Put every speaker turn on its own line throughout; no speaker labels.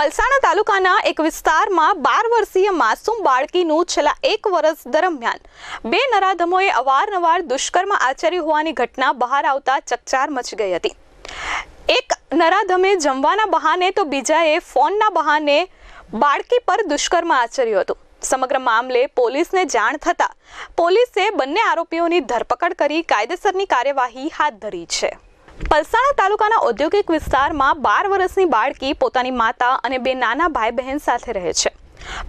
પલસાણા તાલુકાના એક વિસ્તારમાં બાર વર્ષીય માસૂમ બાળકીનું છેલ્લા એક વર્ષ દરમિયાન બે નરાધમોએ અવારનવાર દુષ્કર્મ આચર્યું હોવાની ઘટના બહાર આવતા ચકચાર મચી ગઈ હતી. એક નરાધમે જમવાના બહાને તો બીજાએ ફોનના બહાને બાળકી પર દુષ્કર્મ આચર્યું હતું. સમગ્ર મામલે પોલીસને જાણ થતાં પોલીસે બંને આરોપીઓની ધરપકડ કરી કાયદેસરની કાર્યવાહી હાથ ધરી છે. પલસાણા તાલુકાના ઔદ્યોગિક વિસ્તારમાં બાર વર્ષની બાળકી પોતાની માતા અને બે નાના ભાઈ બહેન સાથે રહે છે.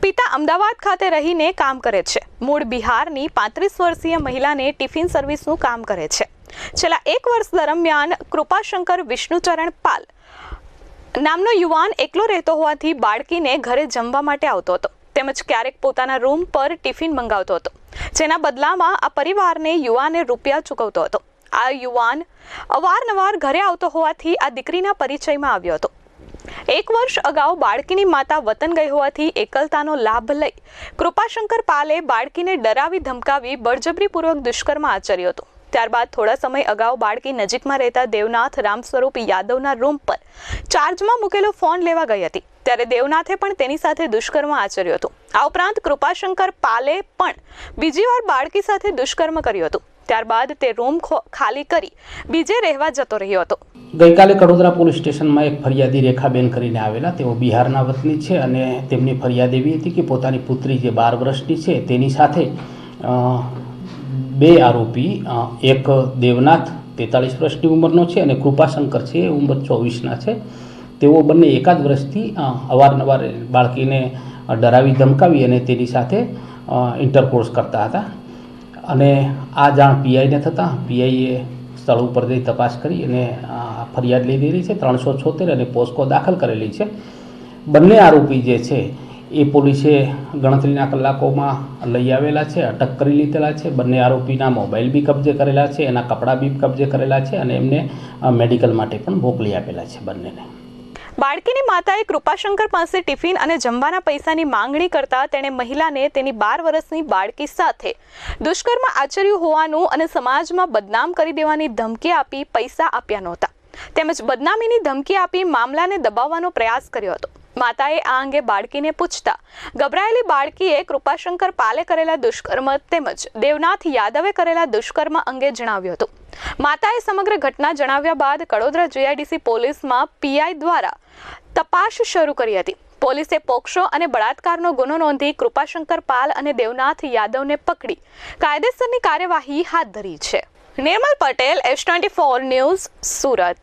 પિતા અમદાવાદ ખાતે રહીને કામ કરે છે. મૂળ બિહારની પાંત્રીસ વર્ષીય મહિલાને ટિફિન સર્વિસનું કામ કરે છે. છેલ્લા એક વર્ષ દરમિયાન કૃપાશંકર વિષ્ણુચરણ પાલ નામનો યુવાન એકલો રહેતો હોવાથી બાળકીને ઘરે જમવા માટે આવતો હતો. તેમજ ક્યારેક પોતાના રૂમ પર ટિફિન મંગાવતો હતો. જેના બદલામાં આ પરિવારને યુવાને રૂપિયા ચૂકવતો હતો. આ યુવાન અવારનવાર ઘરે આવતો હોવાથી આ દીકરીના પરિચયમાં આવ્યો હતો. એક વર્ષ અગાઉ બાળકીની માતા વતન ગઈ હોવાથી એકલતાનો લાભ લઈ કૃપાશંકર પાલે બાળકીને ડરાવી ધમકાવી બળજબરીપૂર્વક દુષ્કર્મ આચર્યો હતો. ત્યારબાદ થોડા સમય અગાઉ બાળકી નજીકમાં રહેતા દેવનાથ રામ સ્વરૂપ યાદવના રૂમ પર ચાર્જમાં મૂકેલો ફોન લેવા ગઈ હતી. ત્યારે દેવનાથે પણ તેની સાથે દુષ્કર્મ આચર્યું હતું. આ ઉપરાંત કૃપાશંકર પાલે પણ બીજી વાર બાળકી સાથે દુષ્કર્મ કર્યું હતું. ત્યારબાદ તે રૂમ ખાલી કરી બીજે રહેવા જતો રહ્યો હતો.
ગઈકાલે કડોદરા પોલીસ સ્ટેશનમાં એક ફરિયાદી રેખાબેન કરીને આવેલા. તેઓ બિહારના વતની છે અને તેમની ફરિયાદ એવી હતી કે પોતાની પુત્રી જે બાર વર્ષની છે તેની સાથે બે આરોપી એક દેવનાથ તેતાલીસ વર્ષની ઉંમરનો છે અને કૃપાશંકર છે એ ઉંમર ચોવીસના છે. તેઓ બંને એકાદ વર્ષથી અવારનવાર બાળકીને ડરાવી ધમકાવી અને તેની સાથે ઇન્ટરકોર્સ કરતા હતા. અને આ જાણ પીઆઈને થતાં પીઆઈએ સ્થળ ઉપર જઈ તપાસ કરી અને ફરિયાદ ફરિયાદ લીધેલી છે, ત્રણસો છોતેર અને પોસ્કો દાખલ કરેલી છે. બંને આરોપી જે છે, એ પોલીસે ગણતરીના કલાકોમાં લઈ આવેલા છે, અટક કરી લીધેલા છે. બંને આરોપીના મોબાઈલ બી કબજે કરેલા છે, એના કપડાં બી કબજે કરેલા છે અને એમને મેડિકલ માટે પણ મોકલી આપેલા છે બંનેને.
બાળકીની માતાએ કૃપાશંકર પાસે ટિફિન અને જમવાના પૈસાની માંગણી કરતા તેણે મહિલાને તેની બાર વર્ષની બાળકી સાથે દુષ્કર્મ આચર્યું હોવાનું અને સમાજમાં બદનામ કરી દેવાની ધમકી આપી પૈસા આપ્યા નહોતા. તેમજ બદનામીની ધમકી આપી મામલાને દબાવવાનો પ્રયાસ કર્યો હતો. માતાએ આ અંગે બાળકીને પૂછતા, ગભરાયેલી બાળકીએ કૃપાશંકર પાલે કરેલા દુષ્કર્મ તેમજ દેવનાથ યાદવે કરેલા દુષ્કર્મ અંગે જણાવ્યું હતું. માતાએ સમગ્ર ઘટના જણાવ્યા બાદ કડોદરા જીઆઈડીસી પોલીસમાં પીઆઈ દ્વારા તપાસ શરૂ કરી હતી. પોલીસે પોક્સો અને બળાત્કારનો ગુનો નોંધી કૃપાશંકર પાલ અને દેવનાથ યાદવને પકડી. કાયદેસરની કાર્યવાહી હાથ ધરી છે. Nirmal Patel S twenty four news, Surat.